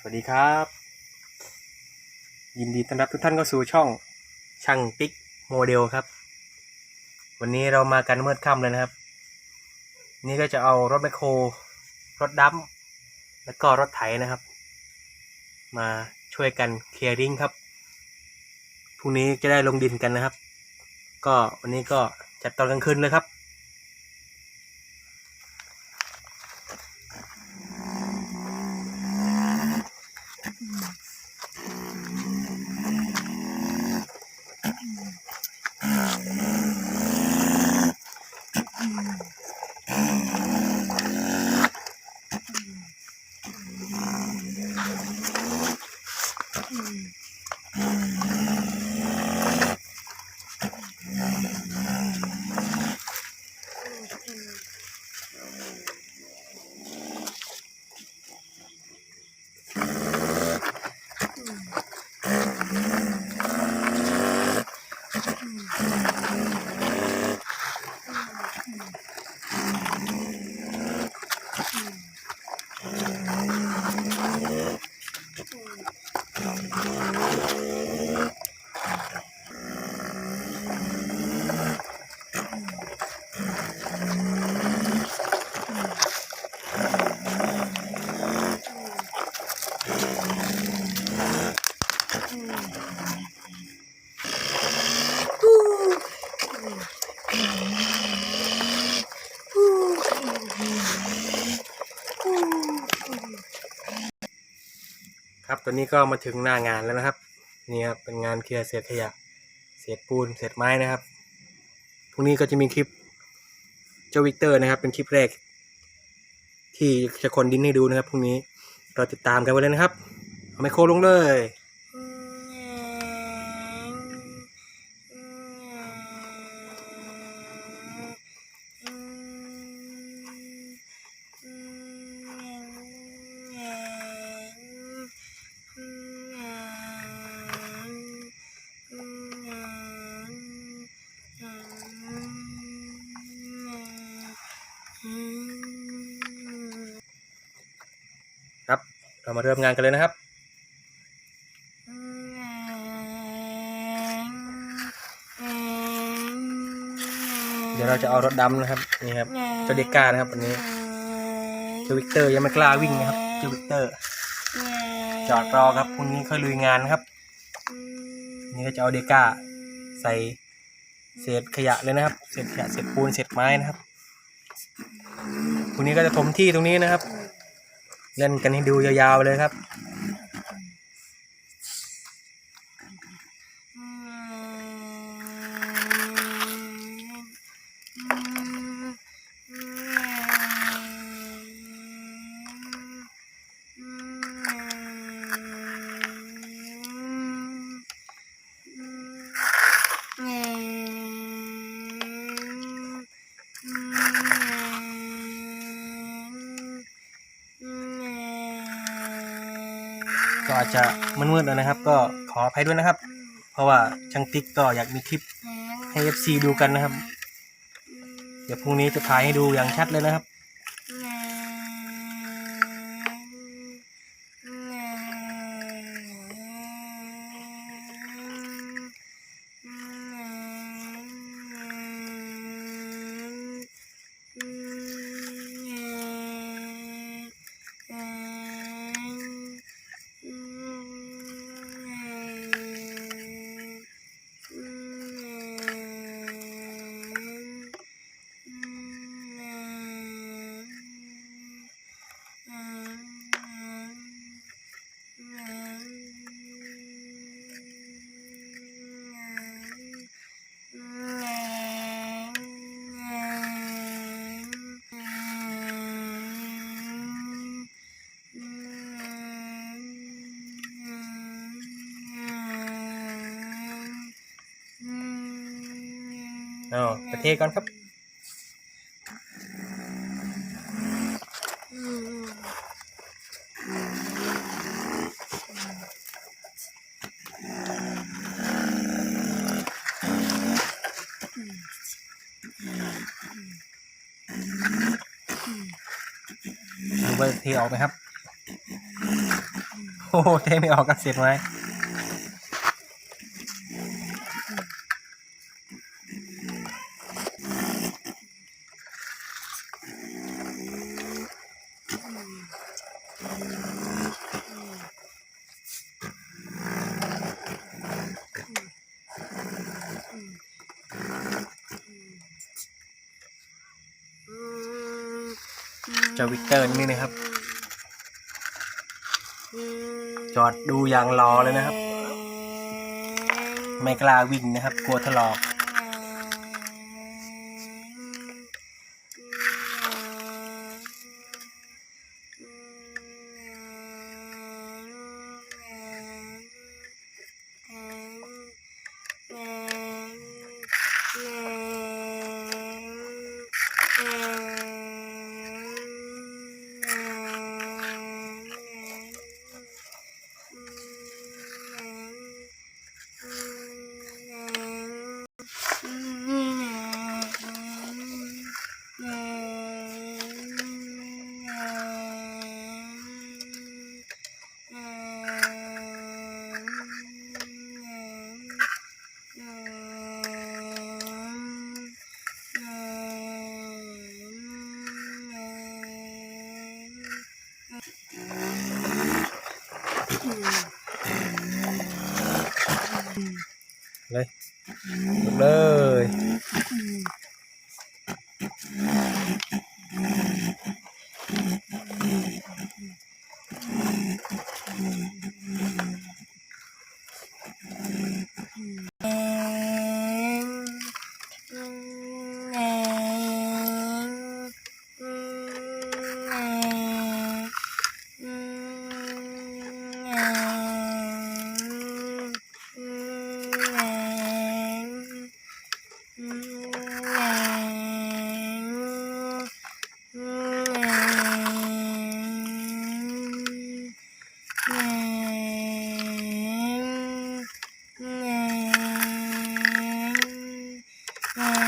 สวัสดีครับ ยินดีต้อนรับทุกท่านเข้าสู่ช่องช่างปิ๊กโมเดลครับ วันนี้เรามากันเมื่อค่ำเลยนะครับ นี่ก็จะเอารถแมคโคร รถดัมแล้วก็รถไถนะครับ มาช่วยกันเคลียร์ดิ้งครับพรุ่งนี้จะได้ลงดินกันนะครับ ก็วันนี้ก็จัดตอนกลางคืนเลยครับ Mm-hmm. ครับตอนนี้ก็มาถึงหน้างานแล้วนะครับ นี่ครับเป็นงานเคลียร์เศษขยะ เศษปูนเศษไม้นะครับพรุ่งนี้ก็จะมีคลิปเจ้าวิกเตอร์นะครับ เป็นคลิปแรก ที่จะคนดินให้ดูนะครับพรุ่งนี้เราติดตามกันไว้เลยนะครับเอาไมโครลงเลย ครับเรามาเริ่มงานกันเลยนะครับเดี๋ยวเราจะเอารถดำนะครับนี่ครับเจ้าเดก้านะครับวันนี้เจ้าวิกเตอร์ยังไม่กล้าวิ่งนะครับเจ้าวิกเตอร์ จอดรอครับพรุ่งนี้ค่อยลุยงานครับ นี่ก็จะเอาเดก้าใส่เศษขยะเลยนะครับ เศษขยะเศษปูนเศษไม้นะครับ พรุ่งนี้ก็จะถมที่ตรงนี้นะครับ เล่นกันให้ดูยาวๆเลยครับ ก็อาจจะมืดๆหน่อยนะครับ ก็ขออภัยด้วยนะครับ เพราะว่าช่างติ๊กก็อยากมีคลิปให้ FC ดูกันนะครับ เดี๋ยวพรุ่งนี้จะถ่ายให้ดูอย่างชัดเลยนะครับ เอาไปเทก่อนครับดูว่าเทออกไหมครับ โอ้เทไม่ออกกันเสร็จไห เจ้าวิกเตอร์นี่นะครับ จอดดูอย่างรอเลยนะครับ ไม่กล้าวิ่งนะครับ กลัวถลอก Bye.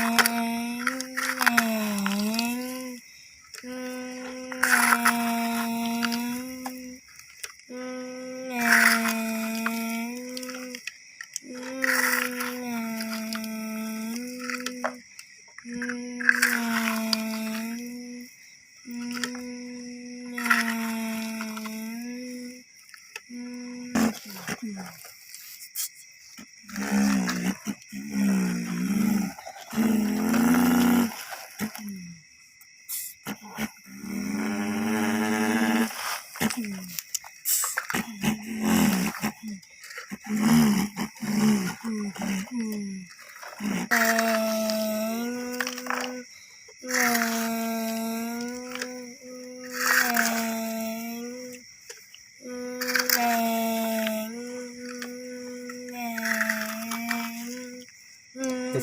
เสร็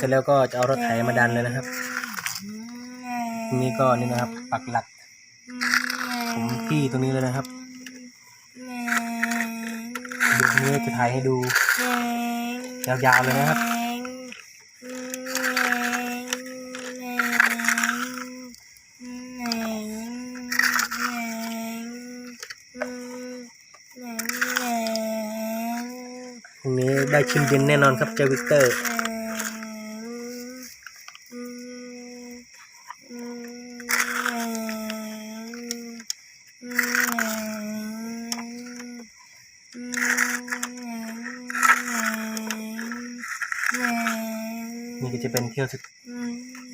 จแล้วก็จะเอารถไถมาดันเลยนะครับทีนี้ก็นี่นะครับ ปักหลัก ผมที่ตรงนี้เลยนะครับเดี๋ยวนี้จะถ่ายให้ดู ยาวๆเลยนะครับ พรุ่งนี้ได้ชิมเย็นแน่นอนครับเจ้าวิกเตอร์นี่ก็จะเป็นเที่ยวสุด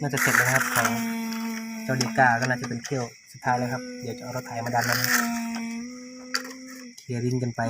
น่าจะเสร็จแล้วครับของเจ้าดีกาก็น่าจะเป็นเที่ยวสุดท้ายแล้วครับ เดี๋ยวจะเอารถไถมาดันแล้วนะเคลียร์ริงกันไป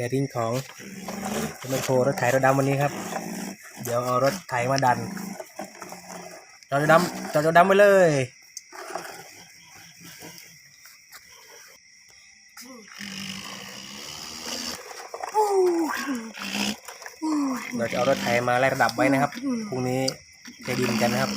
แคริ่งของรถโครถไถรถดำวันนี้ครับ เดี๋ยวเอารถไถมาดันจอดดำจอดดำไปเลยเราจะเอารถไถมาไล่ระดับไว้นะครับ พรุ่งนี้จะดินกันนะครับ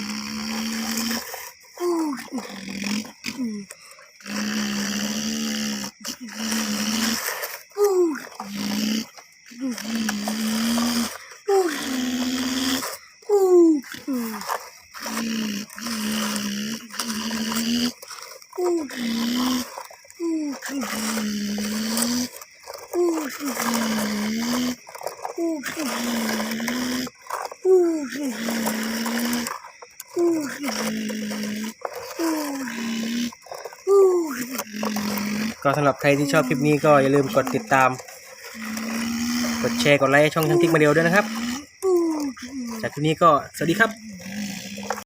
ก็สำหรับใครที่ชอบคลิปนี้ก็อย่าลืมกดติดตาม กดแชร์ กดไลค์ช่องช่างติ๊กมาเดียวด้วยนะครับ จากคลิปนี้ก็สวัสดีครับ